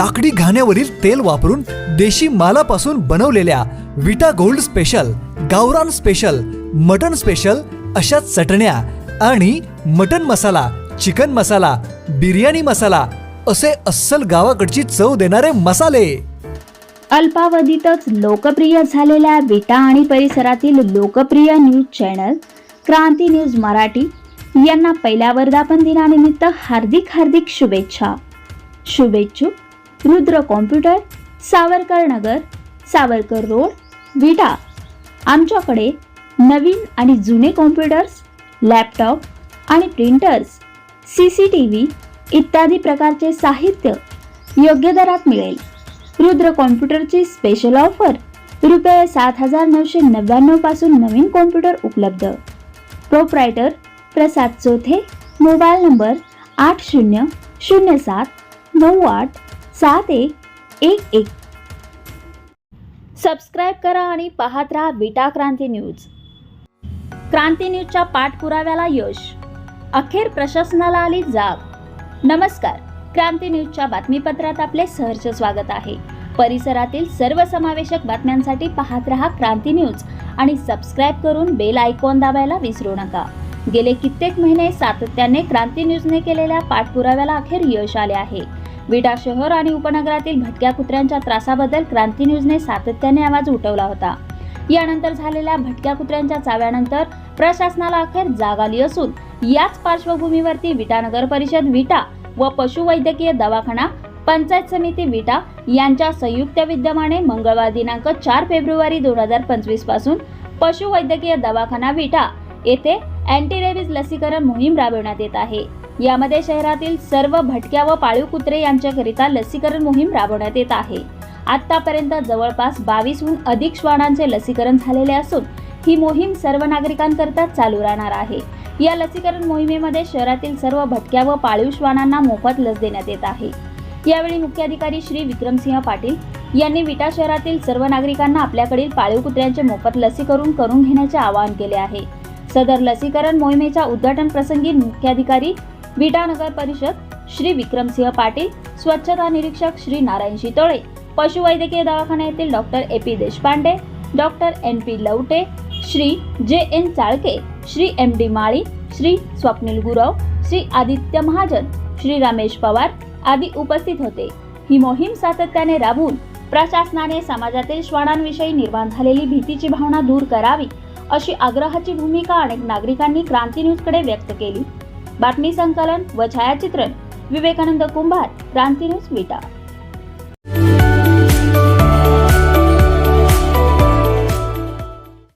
लाकडी घाण्यावरील तेल वापरून देशी मालापासून बनवलेल्या विटा गोल्ड स्पेशल गावरान स्पेशल मटन स्पेशल अशा चटण्या आणि मटन मसाला चिकन मसाला बिर्याणी मसाला असे अस्सल गावाकडची चव देणारे मसाले. अल्पावधीतच लोकप्रिय झालेल्या विटा आणि परिसरातील लोकप्रिय news channel Kranti news Marathi यांना पहिल्या वर्धापन दिनानिमित्त हार्दिक हार्दिक शुभेच्छा. शुभेच्छुक रुद्र कॉम्प्युटर सावरकर नगर सावरकर रोड विटा. आमच्याकडे नवीन आणि जुने कॉम्प्युटर्स लॅपटॉप आणि printers C C T V इत्यादी प्रकारचे साहित्य योग्य दरात मिळेल. रुद्र कॉम्प्युटरची स्पेशल ऑफर रुपये सात हजार नऊशे नव्याण्णवपासून नवीन कॉम्प्युटर उपलब्ध. Proprietor Prasad Chothe mobile number आठ शून्य शून्य सात नऊ आठ सात एक एक एक. सबस्क्राईब करा आणि पाहत राहा विटा क्रांती न्यूज. क्रांती न्यूजच्या पाठपुराव्याला यश. अखेर प्रशासनाला आली जाग. नमस्कार. क्रांती न्यूजच्या बातमीपत्रात आपले सहर्ष स्वागत आहे. परिसरातील सर्व समावेशक बातम्यांसाठी पाहत रहा क्रांती न्यूज आणि सबस्क्राईब करून बेल आयकॉन दाबायला विसरू नका. गेले कित्येक महिने सातत्याने क्रांती न्यूजने केलेल्या पाठपुराव्याला अखेर यश आले आहे. विटा शहर आणि उपनगरातील भटक्या कुत्र्यांच्या त्रासाबद्दल क्रांती न्यूजने सातत्याने आवाज उठवला होता. यानंतर झालेल्या भटक्या कुत्र्यांच्या चाव्यानंतर प्रशासनाला अखेर जाग आली असून याच पार्श्वभूमीवरती विटा नगर परिषद विटा व पशुवैद्यकीय दवाखाना पंचायत समिती विटा यांच्या संयुक्त विद्यमाने मंगळवार दिनांक चार फेब्रुवारी दोन हजार पंचवीसपासून पशुवैद्यकीय दवाखाना विटा येथे अँटी रेबीज लसीकरण मोहीम राबवण्यात येत आहे. यामध्ये शहरातील सर्व भटक्या व पाळीव कुत्रे यांच्याकरिता लसीकरण मोहीम राबवण्यात येत आहे. आतापर्यंत जवळपास बावीसहून अधिक श्वानांचे लसीकरण झालेले असून ही मोहीम सर्व नागरिकांकरता चालू राहणार आहे. या लसीकरण मोहिमेमध्ये शहरातील सर्व भटक्या व पाळीव श्वानांना मोफत लस देण्यात येत आहे. यावेळी मुख्याधिकारी श्री विक्रमसिंह पाटील यांनी विटा शहरातील सर्व नागरिकांना आपल्याकडील पाळीव कुत्र्यांचे मोफत लसीकरण करून घेण्याचे आवाहन केले आहे. सदर लसीकरण मोहिमेच्या उद्घाटन प्रसंगी मुख्याधिकारी विटा नगर परिषद श्री विक्रमसिंह पाटील स्वच्छता निरीक्षक श्री नारायण शितोळे पशुवैद्यकीय दवाखान्यातील doctor A P Deshpande doctor N P Lavate Shri J N Chalke Shri M D Mali Shri Swapnil Gurav Shri Aditya Mahajan Shri Ramesh Pawar आदी उपस्थित होते. ही मोहीम सातत्याने राबवून प्रशासनाने समाजातील श्वानांविषयी निर्माण झालेली भीतीची भावना दूर करावी अशी आग्रहाची भूमिका अनेक नागरिकांनी क्रांती न्यूजकडे व्यक्त केली. बातमी संकलन व छायाचित्रण विवेकानंद कुंभार क्रांती न्यूज विटा.